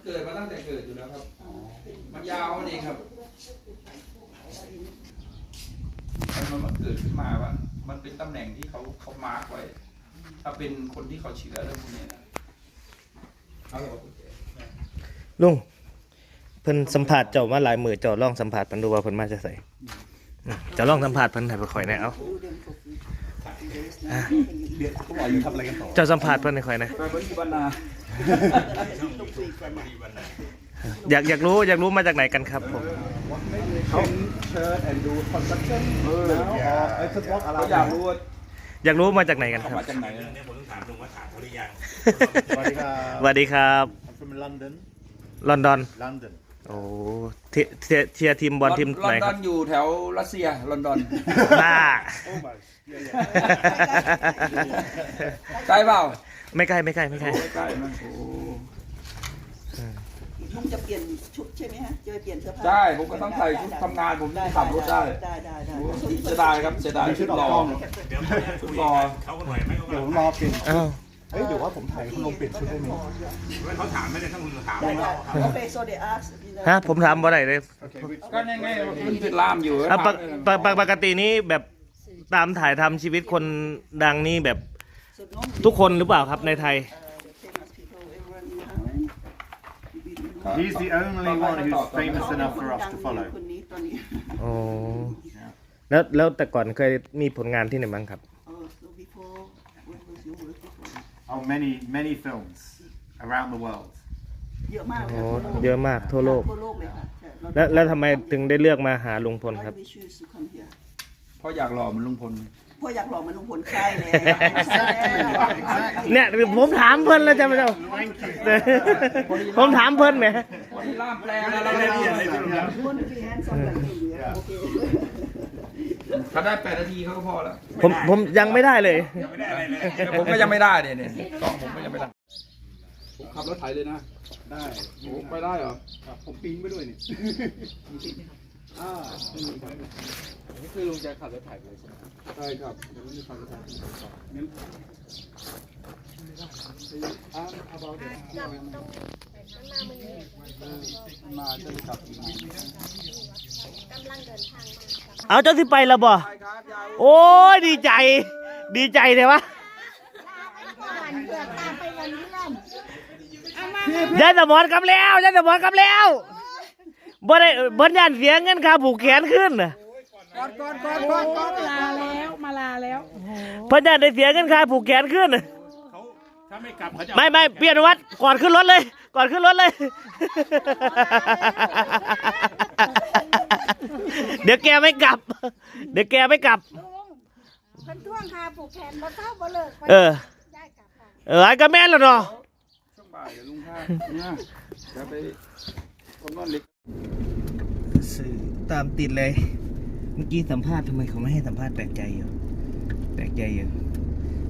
มันเกิดมาตั้งแต่เกิดอยู่แล้วครับ มันยาวมันเองครับมันมันเกิดขึ้นมาว่า มันเป็นตำแหน่งที่เขาเขามาร์กไว้ ถ้าเป็นคนที่เขาเชื่อเรื่องพวกนี้นะเอาละครับลุงเพิ่นสัมผัสเจ้ามาหลายมือเจ้าลองสัมผัสเพิ่นดูว่าเพิ่นมาจะใส่อืมเจ้าลองสัมผัสเพิ่นให้ไปข่อยแหน่เอาเดี๋ยวเขาบอกอยู่ทำอะไรกันต่อเจ้าสัมผัสเพิ่นให้ข่อยแหน่ ไปบริบรรณา อยากอยากรู้อยากรู้มาจากไหนกันครับผมเขาเชิญ and do construction แล้วเออจะบอกอะไรเขาอยากรู้ว่าอยากรู้มาจากไหนกันเขาครับมาจากไหนเนี่ยผมต้องถามลุงว่าถามเขาหรือยังสวัสดีครับ สวัสดีครับ I'm from London ลอนดอน London โอ้เทียเทียเทียร์ทีมบอลทีมลไหนอนคดรัอบ นอยู่แถวรัสเซียลอนดอนบ้าใช่เปล่า ไม่ใกล้ไม่ใกล้ไม่ใกล้ใกล้ๆมันโอ้ลุงจะเปลี่ยนชุดใช่ไหมฮะจะไปเปลี่ยนเสื้อผ้าใช่ผมก็ต้องใส่ชุดทำงานผมจะขับรถได้ได้ได้ได้โอ้เสียดายครับเสียดายมีชุชุดดออกรอกล้องเดี๋ยวเขาจะคุยกันเขาก็หน่อยไหมเขาเดี๋ยวก็ผมรอเปลี่ยนอ้าวเฮ้ยเดี๋ยวว่าผมถ่ายคุณลงเปลี่ยนชุดได้ไหมเขาถามไม่ได้ต้องลุงถามได้ไหมได้โอเคโซเดียอาร์ฮะผมถามบ่ได้เลยโอเคก็ยังไงมันเป็นล่ามอยู่อะปกปกปกปกตินี้แบบตามถ่ายทำชีวิตคนดังนี่แบบ ทุกคนหรือเปล่าครับในไทย He's the only one who's famous enough for us to follow คนนี้ตอนนี้อ๋อแล้วแล้วแต่ก่อนเคยมีผลงานที่ไหนบ้างครับเออ so before what was your work before oh many many films around the world เยอะมากโอ้เยอะมากทั่วโลก ทั่วโลกเลยค่ะใช่เราแล้วแล้วทำไมถึงได้เลือกมาหาลุงพลครับ Why we choose to come here เพราะอยากหล่อเหมือนลุงพลเพราะอยากหลอกมันลุงพลใช่เลยเนี่ยผมถามเพิ่นแล้วจะไม่เอาผมถามเพิ่นไหมวันนี้ล่ามแปลแล้วเราไม่ได้ยินคนที่แฮนด์ซอนแบบนี้โอเคถ้าได้แปดนาทีเขาก็พอแล้ว ผมผมยังไม่ได้เลยไม่ได้อะไรเลยแต่ผมก็ยังไม่ได้เนี่ยเนี่ยกล้องผมก็ยังไม่ได้ ผมขับรถไถเลยนะ ได้โอ้ไปได้เหรอครับผมปีนไปด้วยนี่ อ่าไม่มีครับนี่คือลุงจะขับรถไถเลยใช่ไหมใช่ครับเดี๋ยวลุงจะขับรถไถงั้นอ่าเอาเบาเดี๋ยวมาจะขับอีกหน่อยเอาเจ้าที่ไปแล้วบ่ ใช่ครับยายโอ้ยดีใจ ดีใจเลยวะยายสมอนกลับแล้วยายสมอนกลับแล้ว บ่ได้บ่ยันเสียเงินค่าผูกแขนขึ้นน่ะก่อนก่อนก่อนก่อนก่อนลาแล้วมาลาแล้วเพิ่นยันได้เสียเงินค่าผูกแขนขึ้นน่ะเขาถ้าไม่กลับเขาจะไม่ไม่เปลี่ยนวัดก่อนขึ้นรถเลย ก่อนขึ้นรถเลย เดี๋ยวแกไม่กลับ เดี๋ยวแกไม่กลับ ลุงเพิ่นท่วงคาผูกแขนมาเท่าบ่เลิกเออ ได้กลับค่ะเออไอ้ก็แม่นแล้วเนาะ ช่วงบ่ายเดี๋ยวลุงพาเนี่ยจะไปคนนอนเล็ก สื่อตามติดเลย เมื่อกี้สัมภาษณ์ทำไมเขาไม่ให้สัมภาษณ์แปลกใจอยู่แปลกใจอยู่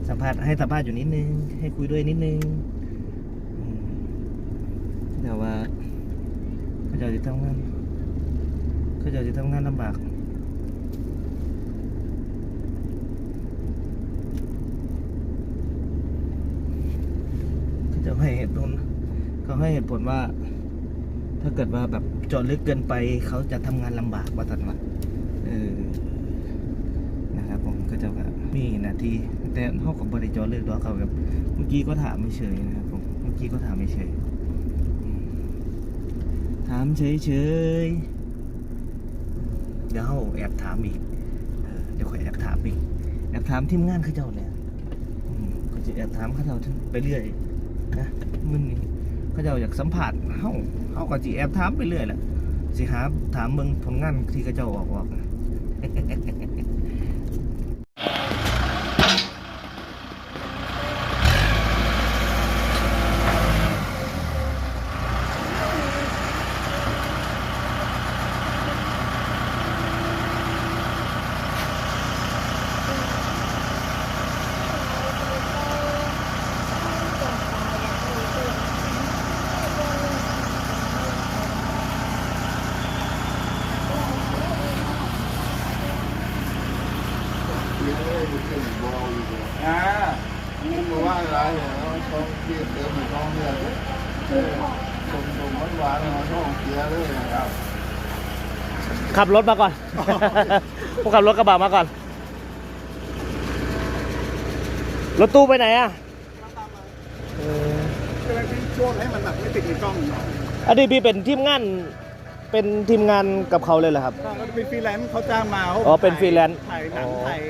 สัมภาษณ์ให้สัมภาษณ์อยู่นิดนึง ให้คุยด้วยนิดนึงแต่ว่าเขาจะจะทำงานเขาจะจะทำงานลำบากเขาจะให้เหตุผลเขาให้เหตุผลว่า ถ้าเกิดว่าแบบเจาะลึกเกินไปเขาจะทำงานลำบากว่าตันวะเออนะครับผมก็จะแบบมีนาทีแต่เขากับบริจาะลึกดอกเขาแบบเมื่อกี้ก็ถามไม่เฉยนะครับผมเมื่อกี้ก็ถามไม่เฉยอืมถามเฉยๆเดี๋ยวเขาแอบถามอีกเออเดี๋ยวค่อยแอบถามอีกแอบถามทีมงานเขาเจ้าเนี่ยอืมก็จะแอบถามเขาเจ้าไปเรื่อยนะมึงนี่ เขาเจ้าอยากสัมผัสเฮาเฮากับจีแอบถามไปเรื่อยแหละสิหาถามเบิ่งผลงานที่กระเจ้าออกออก อ่านี่มาว่าอะไรเหรอช่องที่เติมเหมือนช่องเนี่ยชมดูหวานเลยน้องเสียเลยครับขับรถมาก่อน ผมขับรถกระบะมาก่อน รถตู้ไปไหนอะเออจะเป็นช่วงให้มันแบบไม่ติดในกล้อง อันนี้พี่เป็นทีมงาน เป็นทีมงานกับเขาเลยเหรอครับ ก็เป็นฟรีแลนซ์เขาจ้างมาขาอ๋อเป็นฟรีแลนซ์ ถ่ายหนังอ๋อถ่าย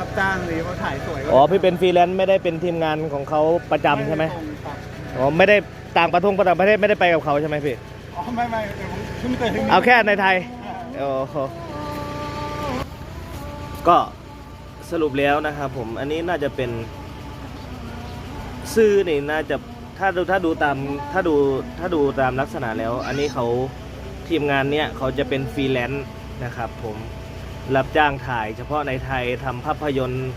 รับจ้างเลยว่าถ่ายสวยอ๋อพี่เป็นฟรีแลนซ์ไม่ได้เป็นทีมงานของเขาประจำใช่ไหมตรงครับอ๋อไม่ได้ต่างประเทศต่างประเทศไม่ได้ไปกับเขาใช่ไหมพี่ อ๋อไม่ไม่เดี๋ยวผมเพิ่งเคยถึงเอาแค่ในไทย โอ้โหก็สรุปแล้วนะครับผม อันนี้น่าจะเป็น ซื่อนี่น่าจะถ้าดูถ้าดูตามถ้าดูถ้าดูตามลักษณะแล้ว อันนี้เขา ทีมงานเนี้ยเขาจะเป็นฟรีแลนซ์นะครับผมรับจ้างถ่ายเฉพาะในไทยทำภาพยนตร์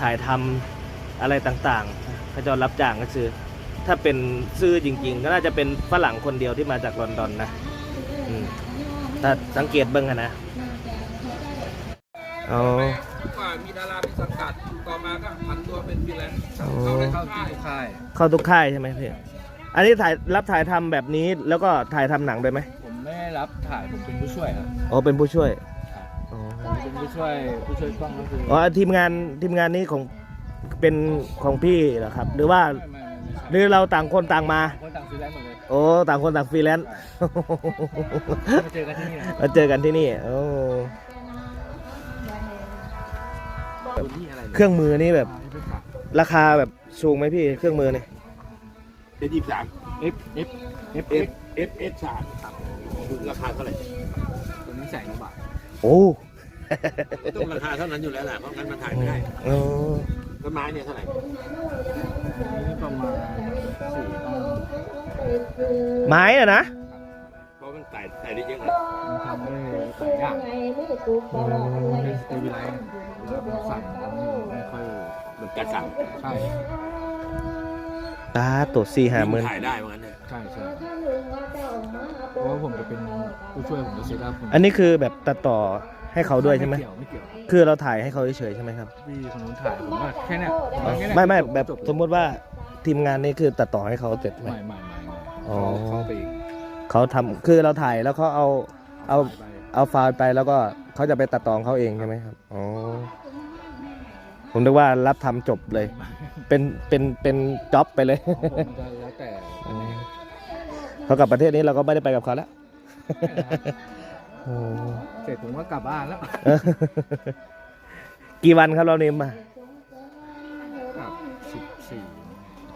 ถ่ายทำอะไรต่างๆเขาจะรับจ้างก็คือ ถ้าเป็นซื่อจริง ๆ ก็น่าจะเป็นฝรั่งคนเดียวที่มาจากลอนดอนนะอืมถ้าสังเกตเบิ้งอะนะอ๋อว่ามีดาราเป็นสังกัดต่อมาก็ผันตัวเป็นฟรีแลนซ์อ๋อเข้าได้เข้าค่ายค่ายเข้าทุกค่ายใช่ไหมพี่อันนี้ถ่ายรับถ่ายทำแบบนี้แล้วก็ถ่ายทำหนังด้วยไหมผมไม่ได้ รับถ่ายผมเป็นผู้ช่วยครับอ๋อเป็นผู้ช่วยอ๋อผมเป็นผู้ช่วยผู้ช่วยกล้องก็คืออ๋อทีมงานทีมงานนี้ของเป็นของพี่เหรอครับ หรือว่าไม่ไม่ไม่ใช่หรือเราต่างคนต่างมา คนต่างฟรีแลนซ์หมดเลยโอ้ต่างคนต่างฟรีแลนซ์ มาเจอกันที่นี่นะมาเจอกันที่นี่โอ้คุณที่อะไรเครื่องมือนี่แบบที่เป็นฝากราคาแบบสูงไหมพี่เครื่องมือนี่เจ็ดยี่สาม F F F F F S สามค รับราคาเท่าไหร่ตัวนี้แสนกว่าบาทโอ้ต้องราคาเท่านั้นอยู่แล้วแหละเพราะงั้นมันถ่ายไม่ได้โอ้ต้นไม้เนี่ยเท่าไหร่อันนี้ประมาณสี่ต้องไม้อะนะเพราะมันถ่ายถ่ายได้เยอะไงมันทำได้หลายอย่างเป็นสเตบิไลซ์แล้วมันสั่นแล้วไม่ไม่ค่อยมันกระสังใช่ตาตัวสี่ห้าหมื่นถ่ายได้เพราะงั้นเนี่ยใช่ใช่ เพราะว่าผมจะเป็นผู้ช่วยผมจะเซตอัพอันนี้คือแบบตัดต่อให้เขาด้วยใช่ไหม ไม่เกี่ยวไม่เกี่ยวคือเราถ่ายให้เขาเฉยๆใช่ไหมครับ พี่คนนู้นถ่ายผมก็แค่เนี้ยผมก็แค่เนี้ยไม่ไม่แบบจเลยสมมติว่าทีมงานนี้คือตัดต่อให้เขาเสร็จไหม ไม่ไม่ไม่ไม่อ๋อ เขาเข้าไปอีกเขาทำคือเราถ่ายแล้วเขาเอาเอาไปเอาไฟล์ไปแล้วก็เขาจะไปตัดต่อของเขาเองใช่ไหมครับ อ๋อ ผมนึกว่ารับทำจบเลย เป็นเป็นเป็นจ็อบไปเลย ของผมมันจะแล้วแต่ เขากลับประเทศนี้เราก็ไม่ได้ไปกับเขาแล้วโอ้เสร็จผมก็กลับบ้านแล้วกี่วันครับเราเนมมากลับสิบสี่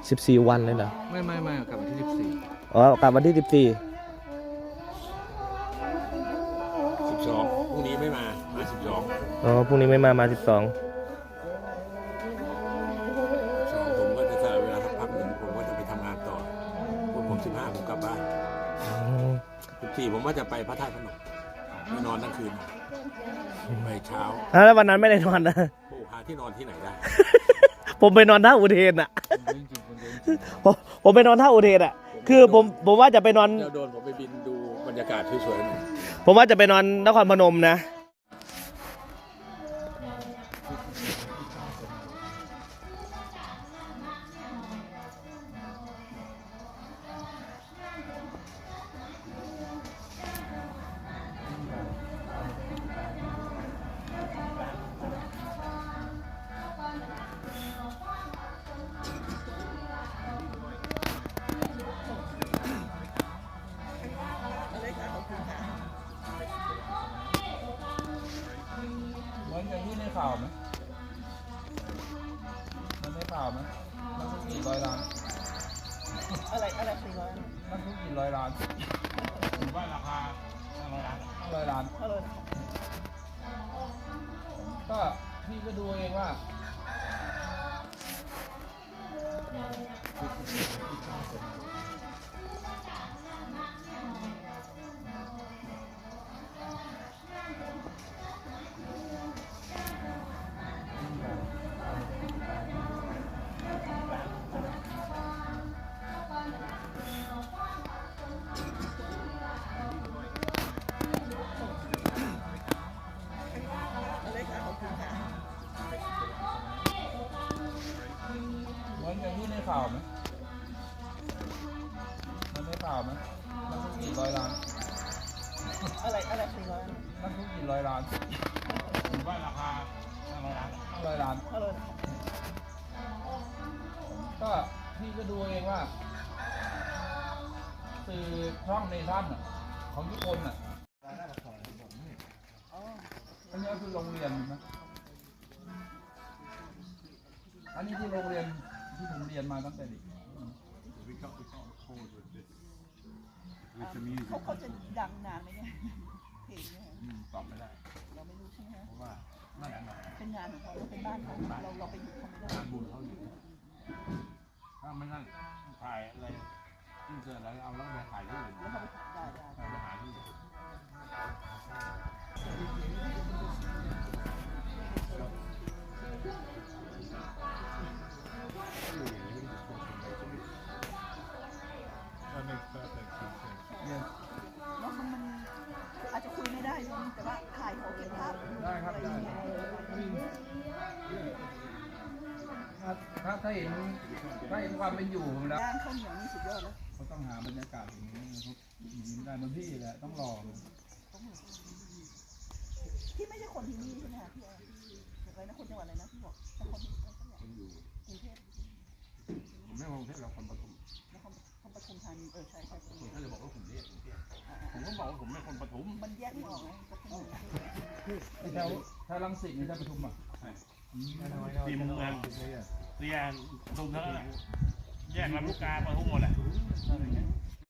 สิบสี่วันเลยเหรอ ไม่ไม่ไม่กลับวันที่สิบสี่อ๋อกลับวันที่สิบสี่สิบสองพรุ่งนี้ไม่มามาสิบสองอ๋อพรุ่งนี้ไม่มามาสิบสอง สิบสี่ผมว่าจะไปพระธาตุพนมไปนอนทั้งคืนไปเช้าแล้ววันนั้นไม่ได้นอนนะโอ้หาที่นอนที่ไหนได้ ผมไปนอนท่าอุเทนอะคนเยอะจริงๆคนเยอะจริงผมผมไปนอนท่าอุเทนอะ คือผมผมว่าจะไปนอนเดี๋ยวโดนผมไปบินดูบรรยากาศสวยๆหน่อยผมว่าจะไปนอนนครพนมนะ กกี่ร้อยล้าน อะไรอะไรสี่ร้อยมันทุกกี่ร้อยล้านผมว่าราคาห้าร้อยล้านห้าร้อยล้าน เท่าไหร่ก็พี่ก็ดูเองว่า เปล่าไหมมันไม่เปล่าไหมมันทุกกี่ร้อยล้าน อะไรอะไรสี่ร้อยมันทุกกี่ร้อยล้านผมว่าราคาห้าร้อยล้านรล้าน เท่าไหร่ก็พี่ก็ดูเองว่า สื่อช่องเนชั่นของทุกคนอะ ที่ผมเรียนมาตั้งแต่เด็ก We got we got a chord with this with the เขา music. เขาจะดังนานไหมเนี่ยเพลงเนี่ยอืมตอบไม่ได้ เราไม่รู้ใช่ไหมเพราะว่านั่นแหละนะเป็นงานของเขาเป็นบ้านเขาเราเราไปอยู่เขาไม่ได้งานบุญเขาอยู่ถ้าไม่นั่นถ่ายอะไรอินเสิร์ตอะไรเอาแล้วไปถ่ายที่อื่นแล้วเขาไป เห็นถ้าเห็นความเป็นอยู่ผมแล้วย่างข้าวเหนียวนี่สุดยอดแล้วเขาต้องหาบรรยากาศอย่างนี้นะครับยิ้มได้เหมือนพี่แหละต้องรอที่ไม่ใช่คนที่นี่ใช่ไหมคะที่อะไรที่อะไรนะคนจังหวัดอะไรนะที่บอกนครกรุงเทพผมไม่มองเทพเราคนปฐมนครนครปฐมธานีเออใช่ใช่คนก็เลยบอกว่าผมเรียกผมเรียกผมก็บอกว่าผมเป็นคนปฐมมันแยกไม่ออกไงปฐมไอ้แถวแถวรังสิตนี่แถวปทุมอะ ทีมเมืองเรียนปทุมทั้งนั้นแหละแยกลำลูกกาไปทุกหมดแหละ